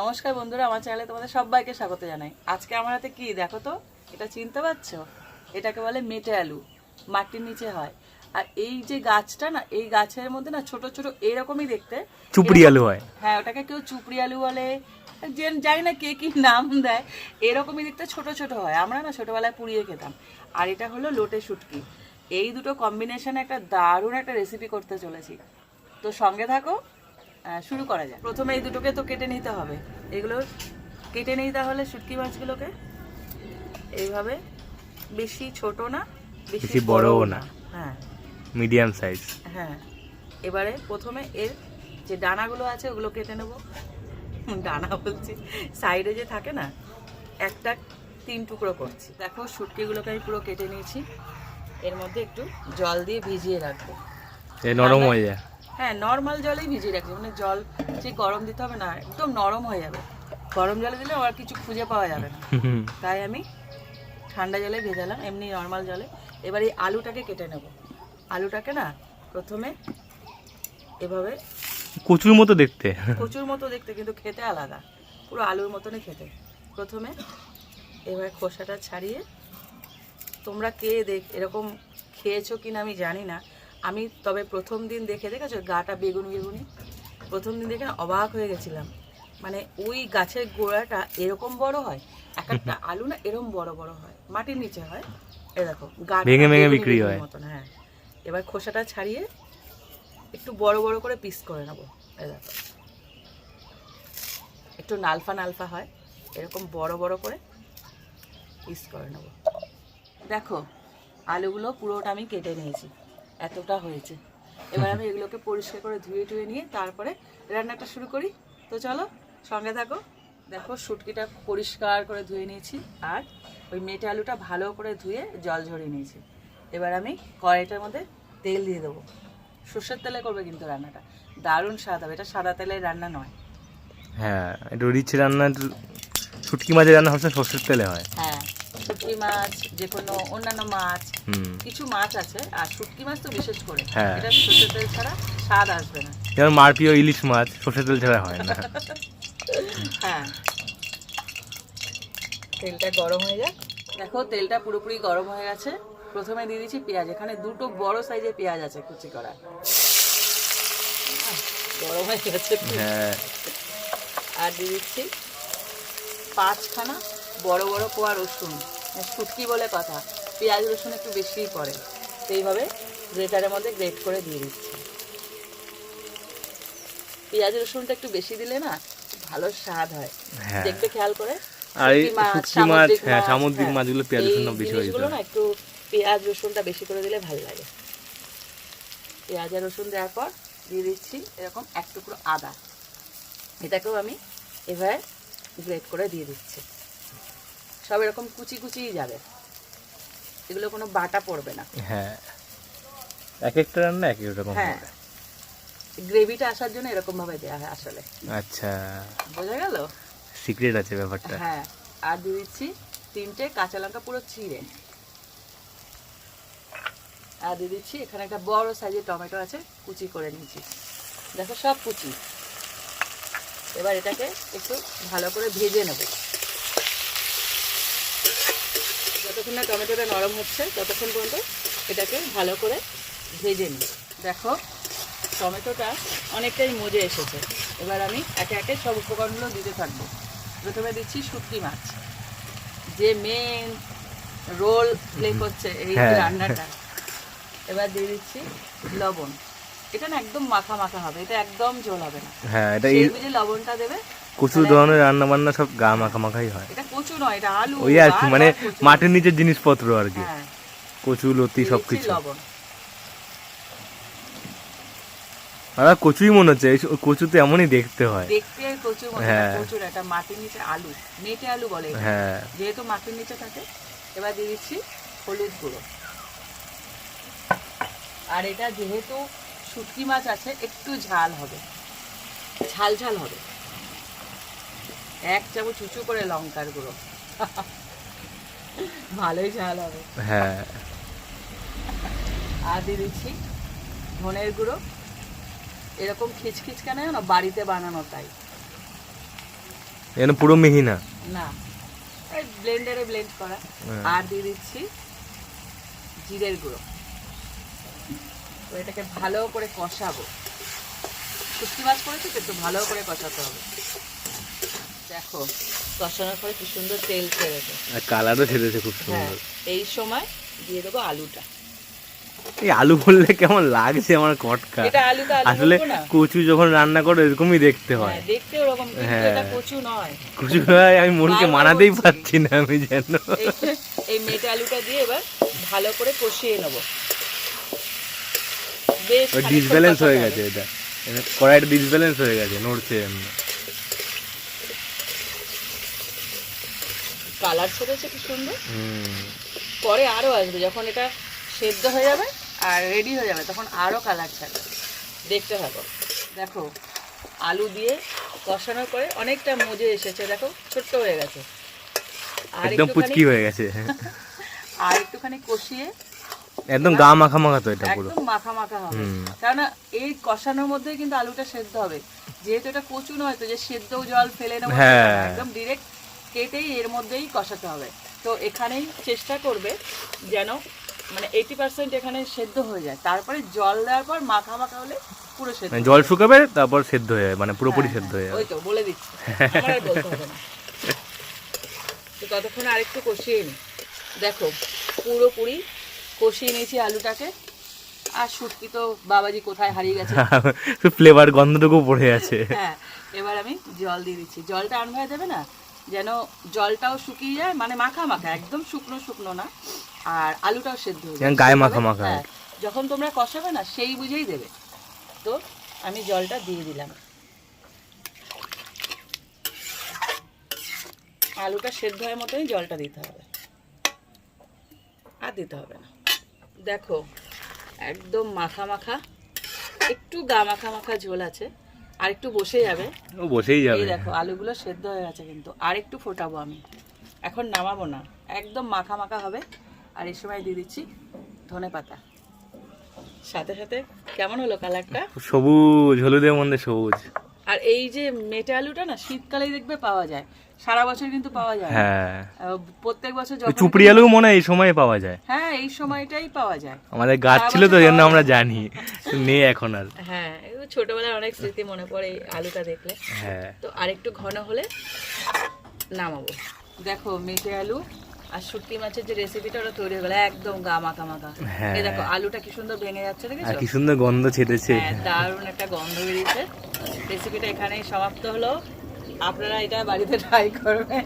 নমস্কার বন্ধুরা আমার চ্যানেলে তোমাদের সবাইকে স্বাগত জানাই। আজকে আমার হাতে কি দেখো তো? এটা চিনতে পারছ? এটাকে বলে মেটে আলু মাটির নিচে হয়। আর এই যে গাছটা না এই গাছের মধ্যে না ছোট ছোট এরকমই দেখতে। চুপড়ি আলু হয়। হ্যাঁ ওটাকে কেউ চুপড়ি আলু বলে। যে জানি না কে কি নাম দেয়। এরকমই দেখতে ছোট ছোট হয়। আমরা না ছোটবেলায় পুড়িয়ে খেতাম। আর এটা হলো লোটে শুটকি। এই দুটো কম্বিনেশনে একটা দারুণ একটা রেসিপি করতে চলেছি। তো সঙ্গে থাকো। শুরু করা যায়। প্রথমে এই দুটোকে তো কেটে নিতে হবে। এগুলো কেটে নিই তাহলে শুটকি মাছগুলোকে? এইভাবে। বেশি ছোট না বেশি বড়ও না। হ্যাঁ। Medium size. হ্যাঁ। এবারে প্রথমে এর যে ডানাগুলো আছে ওগুলো কেটে নেব। ডানা বলছি সাইডে যে থাকে না একটা তিন টুকরো করছি। দেখো শুটকিগুলোকে আমি পুরো কেটে নিয়েছি। এর মধ্যে একটু জল দিয়ে ভিজিয়ে রাখব। এ নরম হয়ে যায়। হ্যাঁ নর্মাল জলেই ভিজিয়ে রাখছি মানে জল যে গরম দিতে হবে না একদম নরম হয়ে যাবে। গরম জলে দিলে আর কিছু খুঁজে পাওয়া যাবে না। তাই আমি ঠান্ডা জলে ভেজালাম এমনি নর্মাল জলে। এবার এই আলুটাকে কেটে নেব। আলুটাকে না প্রথমে এভাবে কচুর মতো দেখতে। কচুর মতো দেখতে কিন্তু খেতে আলাদা। পুরো আলুর মতনই খেতে। প্রথমে এবার খোসাটা ছাড়িয়ে তোমরা কে দেখ এরকম খেয়েছো কিনা আমি জানি না। আমি তবে প্রথম দিন দেখে দেখেছ? গাটা বেগুনি বেগুনি? প্রথম দিন দেখে অবাক হয়ে গেছিলাম। মানে ওই গাছের গোড়াটা এরকম বড় হয়? এক একটা আলু না এরকম বড় বড় হয়? মাটির নিচে হয়? এ দেখো গাটা ভেঙে ভেঙে বিক্রি হয়। মতন হ্যাঁ। এবার খোসাটা ছাড়িয়ে একটু বড় বড় করে পিস করে নেব। এই দেখো। একটু নালফা নালফা হয়। এরকম বড় বড় করে পিস করে নেব। দেখো আলুগুলো পুরোটা আমি কেটে নিয়েছি। এতটা হয়েছে। এবার আমি এগুলোকে পরিষ্কার করে ধুয়ে টুয়ে নিয়ে তারপরে রান্নাটা শুরু করি। তো চলো সঙ্গে থাকো। দেখো শুটকিটা পরিষ্কার করে ধুয়ে নিয়েছি আর ওই মেটে আলুটা ভালো করে ধুয়ে জল ঝরিয়ে নিয়েছি। এবার আমি কড়াইটার মধ্যে তেল দিয়ে দেবো। সর্ষের তেলে করবে কিন্তু রান্নাটা। দারুণ স্বাদ হবে। এটা সাদা তেলের রান্না নয়। হ্যাঁ একটু রিচ রান্না শুটকি মাছের রান্না হচ্ছে সর্ষের তেলে হয়। হ্যাঁ শুটকি মাছ যে কোনো অন্যান্য মাছ কিছু মাছ আছে আর শুটকি মাছ তো বিশেষ করে। হ্যাঁ। এটা সর্ষের তেল ছাড়া স্বাদ আসবে না। যেমন মারপিও ইলিশ মাছ সর্ষের তেল ছাড়া হয় না। হ্যাঁ। তেলটা গরম হয়ে যাক। দেখো তেলটা পুরোপুরি গরম হয়ে গেছে। প্রথমে দিয়ে দিচ্ছি পেঁয়াজ। এখানে দুটো বড় সাইজের পেঁয়াজ আছে কুচি করা। গরম হয়ে গেছে হ্যাঁ। আর দিয়ে দিচ্ছি পাঁচখানা বড় বড় কোয়া রসুন। শুটকি বলে কথা। পেঁয়াজ রসুন একটু বেশিই পড়ে। তো এইভাবে গ্রেটারের মধ্যে গ্রেট করে দিয়ে দিচ্ছি। পেঁয়াজ রসুনটা একটু বেশি দিলে না ভালো স্বাদ হয়। হ্যাঁ। দেখবে খেয়াল করে। আর শুটকি মাছ, হ্যাঁ সামুদ্রিক হ্যাঁ, মাছগুলো পেঁয়াজ এই রসুন বেশি হয়ে না একটু পেঁয়াজ রসুনটা বেশি করে দিলে ভালো লাগে। পেঁয়াজ আর রসুন দেওয়ার পর দিয়ে দিচ্ছি এরকম এক টুকরো আদা। এটাকেও আমি এভাবে গ্রেট করে দিয়ে দিচ্ছি। সব এরকম কুচি কুচিই যাবে। এগুলো কোনো বাটা পড়বে না। হ্যাঁ। এক একটা রান্না এক রকম হ্যাঁ। গ্রেভিটা আসার জন্য এরকম ভাবে দেওয়া হয় আসলে। আচ্ছা। বোঝা গেল? সিক্রেট আছে ব্যাপারটা। হ্যাঁ। আর দিয়ে দিচ্ছি তিনটে কাঁচা লঙ্কা পুরো চিড়ে। আর দিয়ে দিচ্ছি এখানে একটা বড় সাইজের টমেটো আছে কুচি করে নিয়েছি। দেখো সব কুচি। এবার এটাকে একটু ভালো করে ভেজে নেব। যতক্ষণ না টমেটোটা নরম হচ্ছে ততক্ষণ পর্যন্ত এটাকে ভালো করে ভেজে নিই। দেখো টমেটোটা অনেকটাই মজে এসেছে। এবার আমি একে একে সব উপকরণগুলো দিতে থাকব। প্রথমে দিচ্ছি শুটকি মাছ। যে মেন রোল প্লে করছে এই হ্যাঁ। রান্নাটা। এবার দিয়ে দিচ্ছি লবণ। এটা না একদম মাখা মাখা হবে এটা একদম জল হবে না। হ্যাঁ এটা এই লবণটা দেবে কচুর ধরনের রান্না বান্না সব গা মাখা মাখাই হয়। এটা কচু নয় এটা আলু ওই আর কি মানে কচু। মাটির নিচের জিনিসপত্র আর কি। হ্যাঁ। কচু লতি সব কিছু আর কচুই মনে হচ্ছে কচু তো এমনই দেখতে হয়। দেখতে কচু হ্যাঁ। কচুর একটা মাটির নিচে আলু মেটে আলু বলে হ্যাঁ। যেহেতু মাটির নিচে থাকে এবার দিয়ে দিচ্ছি হলুদ গুঁড়ো। আর এটা যেহেতু শুটকি মাছ আছে একটু ঝাল হবে। ঝাল ঝাল হবে। এক চামচ উঁচু করে লঙ্কার গুঁড়ো। ভালোই ঝাল হবে। হ্যাঁ। আর দিয়ে দিচ্ছি ধনের গুঁড়ো। এরকম খিচখিচ কেন না বাড়িতে বানানো তাই। যেন পুরো মিহি না? না। এই ব্লেন্ডারে ব্লেন্ড করা। হ্যাঁ। আর দিয়ে দিচ্ছি জিরের গুঁড়ো। তো এটাকে ভালো করে কষাবো। শুটকি মাছ করেছি তো? একটু ভালো করে কষাতে হবে। দেখো কষানোর পরে কি সুন্দর তেল ছেড়েছে আর কালারও ছেড়েছে খুব হ্যাঁ সুন্দর এই সময় দিয়ে দেবো আলুটা। এই আলু বললে কেমন লাগছে আমার কটকা। আসলে কচু যখন রান্না করো এরকমই দেখতে হয়। হ্যাঁ, দেখতে ওরকম হ্যাঁ। এটা কচু নয়। কচু নয়, আমি মনকে মানাতেই। পারছি না আমি যেন। এই- মেটে আলুটা দিয়ে এবার ভালো করে কষিয়ে নেব। বেশ ডিসব্যালেন্স হয়ে গেছে এটা। এটা কড়াইটা ডিসব্যালেন্স হয়ে গেছে নড়ছে এমনি। কালার ছেড়েছে কি সুন্দর। পরে আরও আসবে যখন এটা সেদ্ধ হয়ে যাবে আর রেডি হয়ে যাবে তখন আরও কালার ছাড়বে। দেখতে থাকো। দেখো আলু দিয়ে কষানোর পরে অনেকটা মজে এসেছে দেখো ছোট্ট হয়ে গেছে। আর একদম একটুখানি- পুচকি হয়ে গেছে। আর একটুখানি কষিয়ে একদম গা মাখা মাখা তো এটা পুরো। একদম মাখা মাখা হবে। কেননা এই কষানোর মধ্যেই কিন্তু আলুটা সেদ্ধ হবে। যেহেতু এটা কচু নয় তো যে সেদ্ধ জল ফেলে নেব হ্যাঁ। একদম ডিরেক্ট কেটেই এর মধ্যেই কষাতে হবে। তো এখানেই চেষ্টা করবে যেন মানে এইটি পার্সেন্ট এখানে সেদ্ধ হয়ে যায়। তারপরে জল দেওয়ার পর মাখা মাখা হলে পুরো সেদ্ধ মানে জল শুকাবে তারপর সেদ্ধ হয়ে যাবে মানে পুরোপুরি হ্যাঁ, সেদ্ধ হয়ে ওই তো বলে দিচ্ছি। আমার আর বলতে হবে না। তো ততক্ষণ আরেকটু কষিয়ে নি। দেখো পুরোপুরি কষিয়ে নিয়েছি আলুটাকে। আর শুটকি তো বাবাজি কোথায় হারিয়ে গেছে। ফ্লেভার গন্ধটুকু পড়ে আছে। হ্যাঁ এবার আমি জল দিয়ে দিচ্ছি। জলটা আন হয়ে যাবে না? যেন জলটাও শুকিয়ে যায় মানে মাখা মাখা একদম শুকনো শুকনো না। আর আলুটাও সেদ্ধ হয়ে যায় গায়ে মাখা মাখা হ্যাঁ, যখন তোমরা কষাবে না সেই বুঝেই দেবে। তো আমি জলটা দিয়ে দিলাম। আলুটা সেদ্ধ হওয়ার মতোই জলটা দিতে হবে। আর দিতে হবে না। দেখো একদম মাখা মাখা একটু গা মাখা মাখা ঝোল আছে। আর একটু বসে যাবে। ও বসেই যাবে। এই দেখো আলুগুলো সেদ্ধ হয়ে গেছে কিন্তু। আর একটু ফোটাবো আমি। এখন নামাবো না। একদম মাখা মাখা হবে। আর এই সময় দিয়ে দিচ্ছি ধনে পাতা। সাথে সাথে কেমন হলো কালারটা? সবুজ হলুদের মধ্যে সবুজ। আর এই যে মেটে আলুটা না শীতকালেই দেখবে পাওয়া যায়। সারা বছর কিন্তু পাওয়া যায়। হ্যাঁ। প্রত্যেক বছর যখন চুপড়ি আলু মনে হয় এই সময় পাওয়া যায়। হ্যাঁ এই সময়টাই পাওয়া যায়। আমাদের গাছ ছিল তো জন্য আমরা জানি। নেই এখন আর। হ্যাঁ এগুলো ছোটবেলার অনেক স্মৃতি মনে পড়ে এই আলুটা দেখলে। হ্যাঁ। তো আরেকটু ঘন হলে নামাবো। দেখো মেটে আলু আর শুটকি মাছের যে রেসিপিটা ওটা তৈরি হয়ে গেল একদম গা মাখা। মাখা হ্যাঁ। এই দেখো আলুটা কি সুন্দর ভেঙে যাচ্ছে আর দেখেছ কি সুন্দর গন্ধ ছেড়েছে। হ্যাঁ দারুণ একটা গন্ধ বেরিয়েছে। রেসিপিটা এখানেই সমাপ্ত হলো। আপনারা এটা বাড়িতে ট্রাই করবেন।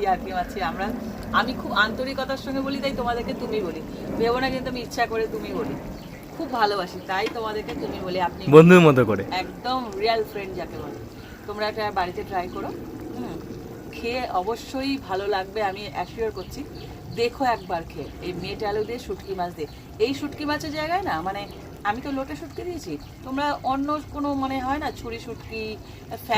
ইয়ার্কি মাছি আমরা? আমি খুব আন্তরিকতার সঙ্গে বলি তাই তোমাদেরকে তুমি বলি। ভেবো না কিন্তু আমি ইচ্ছা করে তুমি বলি। খুব ভালোবাসি তাই তোমাদেরকে তুমি বলি আপনি বন্ধুর মতো করে। একদম রিয়েল ফ্রেন্ড যাকে বলে। তোমরা এটা বাড়িতে ট্রাই করো। খেয়ে অবশ্যই ভালো লাগবে আমি অ্যাসিওর করছি। দেখো একবার খেয়ে এই মেটে আলু দিয়ে শুটকি মাছ দিয়ে। এই শুটকি মাছের জায়গায় না মানে আমি তো লোটে শুটকি দিয়েছি তোমরা অন্য কোনো মানে হয় না ছুরি শুটকি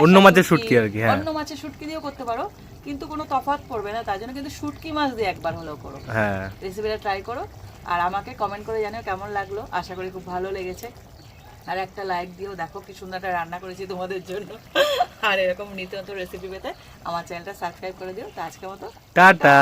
অন্য মাছের শুটকি আর কি, হ্যাঁ। অন্য মাছের শুটকি দিয়েও করতে পারো কিন্তু কোনো তফাৎ পড়বে না তার জন্য কিন্তু শুটকি মাছ দিয়ে একবার হলেও করো। হ্যাঁ। রেসিপিটা ট্রাই করো আর আমাকে কমেন্ট করে জানিও কেমন লাগল আশা করি খুব ভালো লেগেছে। আর একটা লাইক দিও। দেখো কি সুন্দর একটা রান্না করেছি তোমাদের জন্য। আর এরকম নিত্য নতুন রেসিপি পেতে আমার চ্যানেলটা সাবস্ক্রাইব করে দিও। তো আজকের মতো টাটা।